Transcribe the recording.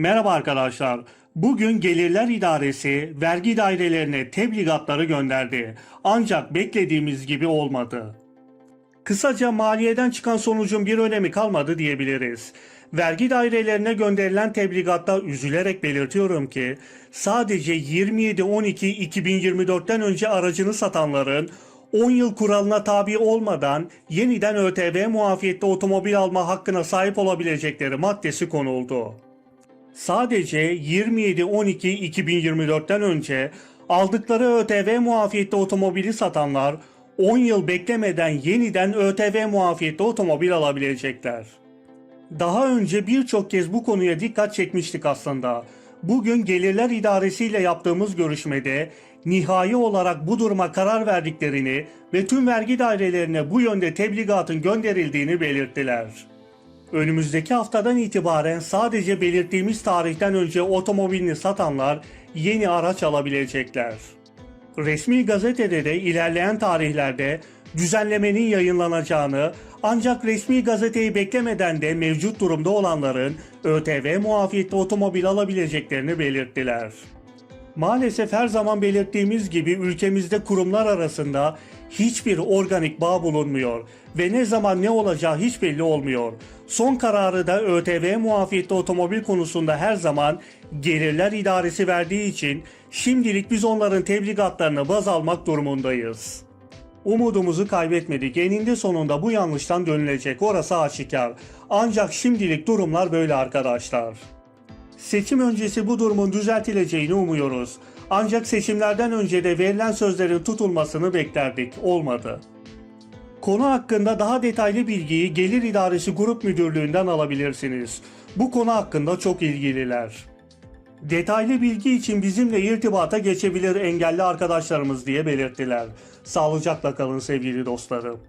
Merhaba arkadaşlar. Bugün Gelirler İdaresi vergi dairelerine tebligatları gönderdi. Ancak beklediğimiz gibi olmadı. Kısaca maliyeden çıkan sonucun bir önemi kalmadı diyebiliriz. Vergi dairelerine gönderilen tebligatta üzülerek belirtiyorum ki sadece 27-12-2024'ten önce aracını satanların 10 yıl kuralına tabi olmadan yeniden ÖTV muafiyette otomobil alma hakkına sahip olabilecekleri maddesi konuldu. Sadece 27-12-2024'ten önce aldıkları ÖTV muafiyette otomobili satanlar 10 yıl beklemeden yeniden ÖTV muafiyette otomobil alabilecekler. Daha önce birçok kez bu konuya dikkat çekmiştik aslında. Bugün Gelirler İdaresi ile yaptığımız görüşmede nihai olarak bu duruma karar verdiklerini ve tüm vergi dairelerine bu yönde tebligatın gönderildiğini belirttiler. Önümüzdeki haftadan itibaren sadece belirttiğimiz tarihten önce otomobilini satanlar yeni araç alabilecekler. Resmi gazetede de ilerleyen tarihlerde düzenlemenin yayınlanacağını ancak resmi gazeteyi beklemeden de mevcut durumda olanların ÖTV muafiyette otomobil alabileceklerini belirttiler. Maalesef her zaman belirttiğimiz gibi ülkemizde kurumlar arasında hiçbir organik bağ bulunmuyor ve ne zaman ne olacağı hiç belli olmuyor. Son kararı da ÖTV muafiyette otomobil konusunda her zaman Gelirler İdaresi verdiği için şimdilik biz onların tebligatlarını baz almak durumundayız. Umudumuzu kaybetmedik. Eninde sonunda bu yanlıştan dönülecek. Orası aşikar. Ancak şimdilik durumlar böyle arkadaşlar. Seçim öncesi bu durumun düzeltileceğini umuyoruz. Ancak seçimlerden önce de verilen sözlerin tutulmasını beklerdik. Olmadı. Konu hakkında daha detaylı bilgiyi Gelir İdaresi Grup Müdürlüğü'nden alabilirsiniz. Bu konu hakkında çok ilgililer. Detaylı bilgi için bizimle irtibata geçebilir engelli arkadaşlarımız diye belirttiler. Sağlıcakla kalın sevgili dostlarım.